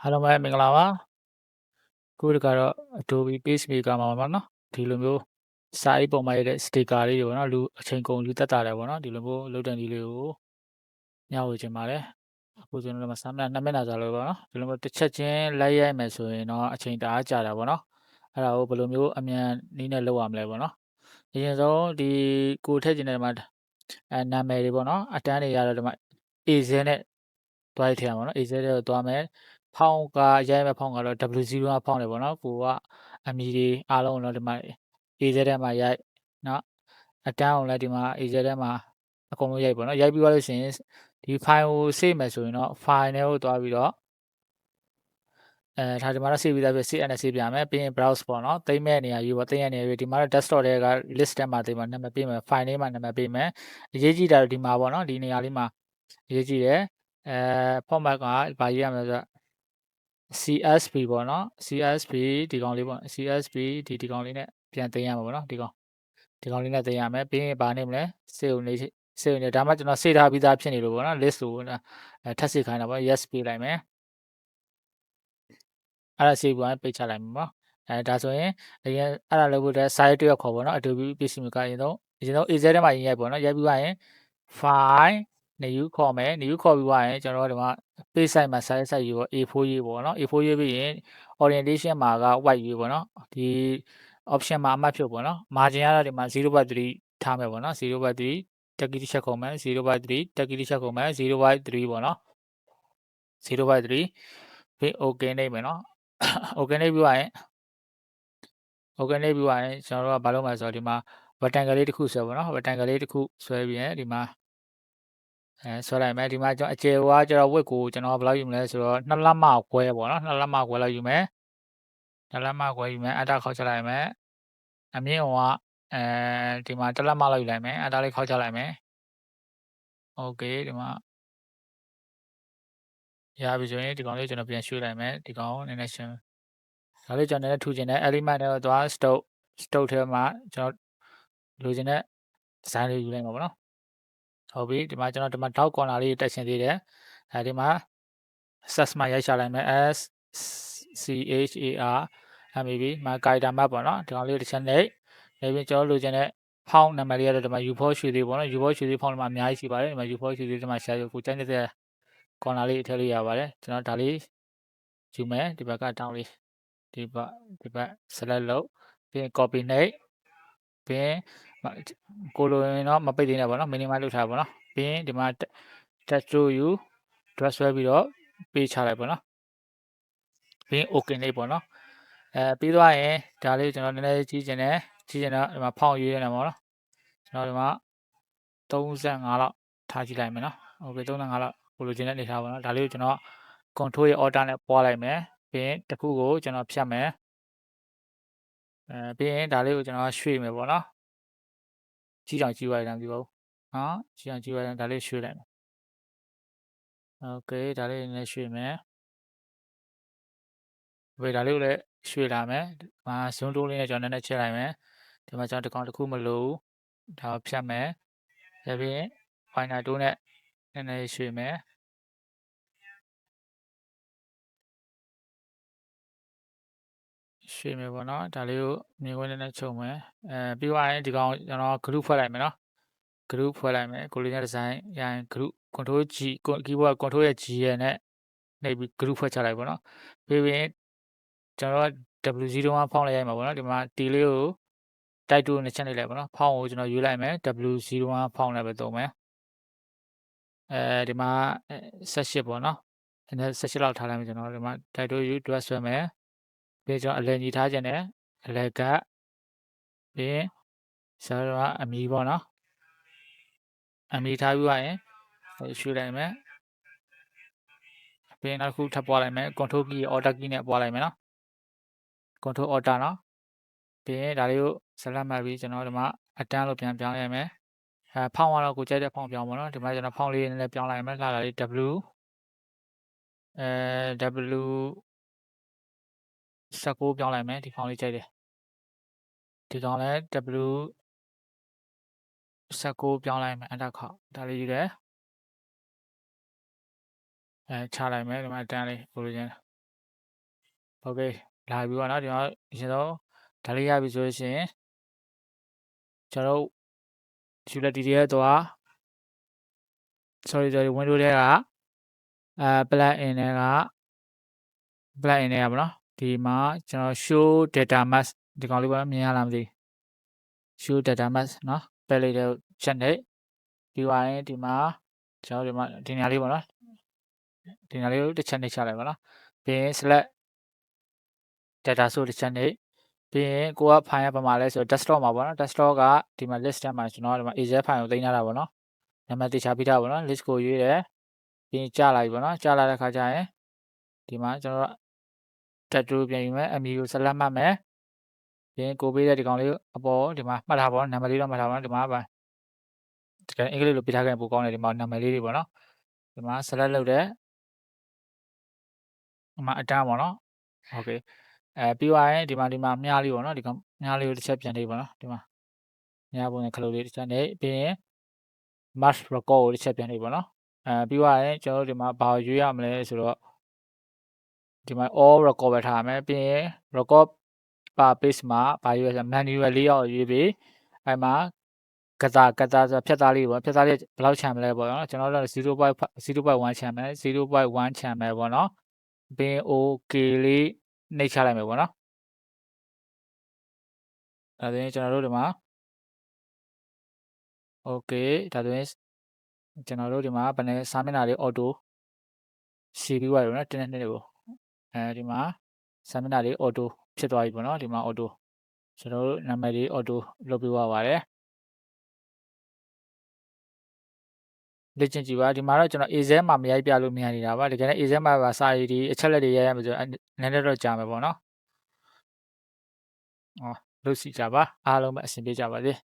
အားလုံးပဲမင်္ဂလာပါခုဒီကတော့ Adobe PageMaker မှာပါနော်ဒီလိုမျိုးစာအိတ်ပုံမှာရတဲ့ sticker လေးတွေပေါ့နော်လူအချိန်ကုန်လူတက်တာတယ်ပေါ့နော်ဒီလိုမျိုးလုတ်တဲ့ဒီလေးကိုညဝေချင်ပါတယ်အခုကျွန်တော်တို့မှာစာမျက်နှာ2မျက်နှာစာလို့ပေါ့နော်ဒီလိုမျိုးတစ်ချက်ချင်းလိုက်ရိုက်မယ်ဆိုရင်တော့အချိန်တအားကြာတာပေါ့နော်အဲ့ဒါကိုဘယ်လိုမျိုးအမြန်နည်းနဲ့လုပ်ရမလဲပေါ့နော်အရင်ဆုံးဒီကိုထည့်ခြင်းတဲ့မှာ အဲနာမည်တွေပေါ့နော်အတန်းတွေရတော့ဒီမှာ AZ နဲ့တွားရထည့်ရမှာနော် AZ တဲ့ကိုတွားမယ်ဖောင်းကရိုက်မဲ့ဖောင်းကတော့ W0 ကဖောင်းတယ်ပေါ့နော်ကိုကအမီတွေအားလုံးတော့ဒီမှာ AZ ထဲမှာရိုက်နော်အတန်းအောင်လည်းဒီမှာ AZ ထဲမှာအကုန်လုံးရိုက်ပေါ့နော်ရိုက်ပြီးသွားလို့ရှိရင်ဒီ file ကို save မယ်ဆိုရင်တော့ file နဲ့ကိုတွားပြီးတော့ အဲဒါဒီမှာတော့ save ပြီးသားပဲ save နဲ့ save ပြမယ်ပြီးရင် browse ပေါ့နော်သိမ်းမဲ့နေရာယူပေါ့သိမ်းရနေရာယူဒီမှာတော့ desktop တွေက list ထဲမှာဒီမှာနာမည်ပေးမယ် file name မှာနာမည်ပေးမယ်အရေးကြီးတာတော့ဒီမှာပေါ့နော်ဒီနေရာလေးမှာအရေးကြီးတယ်အဲ format ကဘာရေးရမလဲဆိုတော့ CSV ပေါ့နော် CSV ဒီကောင်လေးပေါ့ CSV ဒီဒီကောင်လေးနဲ့ပြန်သိမ်းရမှာပေါ့နော်ဒီကောင်ဒီကောင်လေးနဲ့သိမ်းရမယ်ပြီးရင်ဘာနေမလဲ save နေ save နေဒါမှကျွန်တော် save ထားပြီးသားဖြစ်နေလို့ပေါ့နော် list ကိုအဲထပ် save ခိုင်းတာပေါ့ yes ပေးလိုက်မယ် အဲ့ဒါ save ပြီးပိတ်ချလိုက်မှာပေါ့အဲဒါဆိုရင်အရင်အဲ့ဒါလုပ်ဖို့တဲ့ site တစ်ယောက်ခေါ်ပေါ့နော် Adobe PageMaker အရင်ဆုံးအရင်ဆုံး AZ ထဲမှာရင်ရိုက်ပေါ့နော်ရိုက်ပြီးသွားရင် file new ခေါ်မယ် new ခေါ်ပြီးသွားရင်ကျွန်တော်တို့ဒီမှာ page size မှာ size size ရေးပေါ့ A4 ရေးပေါ့နော် A4 ရေးပြီးရင် orientation မှာက white ရေးပေါ့နော်ဒီ option မှာအမှတ်ဖြုတ်ပေါ့နော် margin ကတော့ဒီမှာ0.3ထားမယ်ပေါ့နော်0.3 tag တစ်ချက်ခုံမယ်0.3 tag တစ်ချက်ခုံမယ်0.3ပေါ့နော်0.3ပြီး okay နေမယ်နော် okay နေပြီးသွားရင် okay နေပြီးသွားရင်ကျွန်တော်တို့ကဘာလုပ်မလဲဆိုတော့ဒီမှာ button ကလေးတစ်ခုဆွဲပေါ့နော် button ကလေးတစ်ခုဆွဲပြီးရင်ဒီမှာအဲဆွဲလိုက်မယ်ဒီမှာကျွန်တော်အကျယ်ကကျွန်တော်ဝက်ကိုကျွန်တော်ဘယ်လောက်ယူမလဲဆိုတော့2လက်မခွဲပေါ့နော်2လက်မခွဲလောက်ယူမယ်2လက်မခွဲယူမယ်အတားခေါက်ချလိုက်မယ်အမြင့်ဟောကအဲဒီမှာ1လက်မလောက်ယူလိုက်မယ်အတားလေးခေါက်ချလိုက်မယ်โอเคဒီမှာ ရပြီဆိုရင်ဒီကောင်လေးကျွန်တော်ပြန်ရွှေ့လိုက်မယ်ဒီကောင်နည်းနည်းရှင်းဒါလေးကျွန်တော်နည်းနည်းထူချင်တဲ့ element တွေတော့ stock stock ထဲမှာကျွန်တော်လိုချင်တဲ့ design လေးယူလိုက်မှာပေါ့နော်ဟုတ်ပြီဒီမှာကျွန်တော်ဒီမှာ dot corner လေးတက်ရှင်သေးတယ်အဲဒီမှာ access မှာရိုက်ရှာလိုက်မယ် s c h a r mab မှာ character map ပေါ့နော်ဒီကောင်လေးတစ်ချက်နေနေပြီးကျွန်တော်လိုချင်တဲ့ဖောင်းနံပါတ်လေးကတော့ဒီမှာ u4 ရွှေသေးပေါ့နော် u4 ရွှေသေးဖောင်းဒီမှာအများကြီးရှိပါတယ်ဒီမှာ u4 ရွှေသေးဒီမှာ share ကိုကြိုက်နေတဲ့ corner လေးထည့်လို့ရပါတယ်ကျွန်တော်ဒါလေးယူမယ်ဒီဘက်ကတောင်းလေးဒီဘက်ဒီဘက် select လုပ်ပြီးရင် copy နှိပ်ပြီးရင်ကိုလိုရင်တော့မပိတ်သေးနဲ့ပေါ့နော် minimize လုပ်ထားပါတော့ပြီးရင်ဒီမှာ text to you dress ဆွဲပြီးတော့ပေးချလိုက်ပေါ့နော်ပြီးရင် okay နှိပ်ပေါ့နော်အဲပြီးသွားရင်ဒါလေးကျွန်တော်နည်းနည်းကြီးကျင်တယ်ကြီးကျင်တော့ဒီမှာဖောင်းရွေးနေမှာပေါ့နော်ကျွန်တော်ဒီမှာ35လောက်ထားကြည့်လိုက်မယ်နော်โอเค35လောက် ကိုလိုချင်တဲ့အနေထားပါတော့ဒါလေးကိုကျွန်တော် control ရဲ့ order နဲ့ပွားလိုက်မယ်ပြီးရင်တစ်ခုကိုကျွန်တော်ဖြတ်မယ်အဲပြီးရင်ဒါလေးကိုကျွန်တော်ရွှေ့မယ်ပေါ့နော်ကြီးတောင်ကြီးသွားတယ်မသိပါဘူးနော်ကြီးတောင်ကြီးသွားတယ်ဒါလေးရွှေ့လိုက်မယ်โอเคဒါလေးလည်းရွှေ့မယ်ဝေဒါလေးကိုလည်းရွှေ့လာမယ်ဒီမှာ zoom tool လေးနဲ့ကျွန်တော်နည်းနည်းချက်လိုက်မယ်ဒီမှာကျွန်တော်တစ်ကောင်တစ်ခုမလို့ဒါဖြတ်မယ်ရပြီး finder tool နဲ့ နည်းနည်းရွှေ့မယ်ရွှေ့မယ်ပေါ့နော်ဒါလေးကိုမြင်ခွင့်နဲ့ချုပ်မယ်အဲပြီးသွားရင်ဒီကောင်ကျွန်တော် group ဖွဲ့လိုက်မယ်နော် group ဖွဲ့လိုက်မယ်ကိုလေးနဲ့ design ရရင် group control G keyboard control ရဲ့ G ရဲ့နဲ့နေပြီး group ဖွဲ့ချလိုက်ပေါ့နော်ပြီးရင်ကျွန်တော်က W0 ကဖောင်းလိုက်ရိုက်မှာပေါ့နော်ဒီမှာ T လေးကိုတိုက်တူနဲ့ချက်နေလိုက်ပေါ့နော်ဖောင်းကိုကျွန်တော်ယူလိုက်မယ် W0 ကဖောင်းလိုက်ပဲသုံးမယ် အဲဒီမှာ 18 ပေါ့နော်အဲ18လောက်ထားလိုက်မယ်ကျွန်တော်ဒီမှာ title you dress ဆွဲမယ်ပြီးကျွန်တော်အလယ်ညီထားခြင်းနဲ့အလယ်ကပြီးဆရာကအမီပေါ့နော်အမီထားပြီးသွားရင်ရွှေ့လိုက်မယ်ပြီးနောက်တစ်ခုထပ်ပွားလိုက်မယ် control key order key နဲ့ပွားလိုက်မယ်နော် control order နော်ပြီးရင်ဒါလေးကိုဇလတ်မှတ်ပြီးကျွန်တော်ဒီမှာအတန်းလို့ပြန်ပြောင်းရမယ် အဲဖောင်းကတော့ကိုကြိုက်တဲ့ဖောင်းပြောင်းပါတော့ဒီမှာကျွန်တော်ဖောင်းလေးနည်းနည်းပြောင်းလိုက်မယ်လာလာလေး W အဲ W 16ပြောင်းလိုက်မယ်ဒီဖောင်းလေးကြိုက်တယ်ဒီကောင်လည်း W 16ပြောင်းလိုက်မယ်အတက်ခေါဒါလေးယူတယ် အဲချလိုက်မယ်ဒီမှာအတန်းလေးကိုလိုချင်โอเคလာပြီပေါ့နော်ဒီမှာအရင်ဆုံးဒါလေးရပြီဆိုလို့ရှိရင်ကျွန်တော်တို့ utility တွေရဲ့သွား sorry sorry window တွေကအဲ plug in တွေက plug in တွေကပေါ့နော်ဒီမှာကျွန်တော် show data mask ဒီကောင်လေးပေါ့မြင်ရလားမသိ show data mask เนาะပယ်လိုက်တဲ့ချက်နဲ့ပြီးသွားရင်ဒီမှာကျွန်တော်ဒီမှာဒီနေရာလေးပေါ့နော်ဒီနေရာလေးကိုတစ်ချက်နှိပ်ချလိုက်ပါနော်ပြီးရင် select data source တစ်ချက်နှိပ် ပြီးရင်ကိုက file ကဘာမှာလဲဆိုတော့ desktop မှာပေါ့နော် desktop ကဒီမှာ list ထဲမှာကျွန်တော်ဒီမှာ excel file ကိုတင်ထားတာပေါ့နော်နံပါတ်တိချပြီးထားပေါ့နော် list ကိုရွေးတယ်ပြီးရင်ကြာလာပြီပေါ့နော်ကြာလာတဲ့ခါကျရင်ဒီမှာကျွန်တော် tattoo ပြင်ယူမယ်အမီကိုဆက်လက်မှတ်မယ်ပြီးရင်ကိုပေးတဲ့ဒီကောင်လေးကိုအပေါ်ဒီမှာမှတ်ထားပေါ့နော်နံပါတ်လေးတော့မှတ်ထားပေါ့နော်ဒီမှာပါတကယ်အင်္ဂလိပ်လိုပြထားခဲ့ပိုကောင်းတယ်ဒီမှာနံပါတ်လေးတွေပေါ့နော်ဒီမှာ select လုပ်တယ်ဒီမှာအတန်းပေါ့နော် okay အဲပြီးသွားရင်ဒီမှာဒီမှာမြားလေးပေါ့နော်ဒီကောင်မြားလေးကိုတစ်ချက်ပြန်နေပေါ့နော်ဒီမှာမြားပုံနဲ့ခလုတ်လေးတစ်ချက်နေပြီးရင် match record ကိုတစ်ချက်ပြန်နေပေါ့နော်အဲပြီးသွားရင်ကျွန်တော်တို့ဒီမှာဘာရွေးရမလဲဆိုတော့ဒီမှာ all record ပဲထားရမယ်ပြီးရင် record per page မှာဘာရွေးရလဲ manual လေးရောက်ရွေးပြီးအဲမှာကစားကစားဆိုဖြတ်သားလေးပေါ့ဖြတ်သားလေးဘယ်လောက်ချမ်းမလဲပေါ့နော်ကျွန်တော်တို့0.0.1ချမ်းမယ်0.1ချမ်းမယ်ပေါ့နော်ပြီးရင် OK လေး နှိပ်ချလိုက်မယ်ပေါ့နော်ဒါဆိုရင်ကျွန်တော်တို့ဒီမှာ Okay ဒါဆိုရင်ကျွန်တော်တို့ဒီမှာဘယ်နဲ့စာမျက်နှာလေး auto စီပြီးသွားပြီနော်တင်းတင်းလေးကိုအဲဒီမှာစာမျက်နှာလေး auto ဖြစ်သွားပြီပေါ့နော်ဒီမှာ auto ကျွန်တော်တို့နာမည်လေး auto လုပ်ပြီးသွားပါတယ် လေ့ကျင့်ကြည့်ပါဒီမှာတော့ကျွန်တော် A0 မှာမရိုက်ပြလို့မြန်နေတာပါတကယ်လည်း A0 မှာပါစာရည်ဒီအချက်လက်တွေရိုက်ရမှာဆိုနည်းနည်းတော့ကြာမယ်ပေါ့နော်။အော်လုပ်စီကြပါအားလုံးပဲအဆင်ပြေကြပါစေ။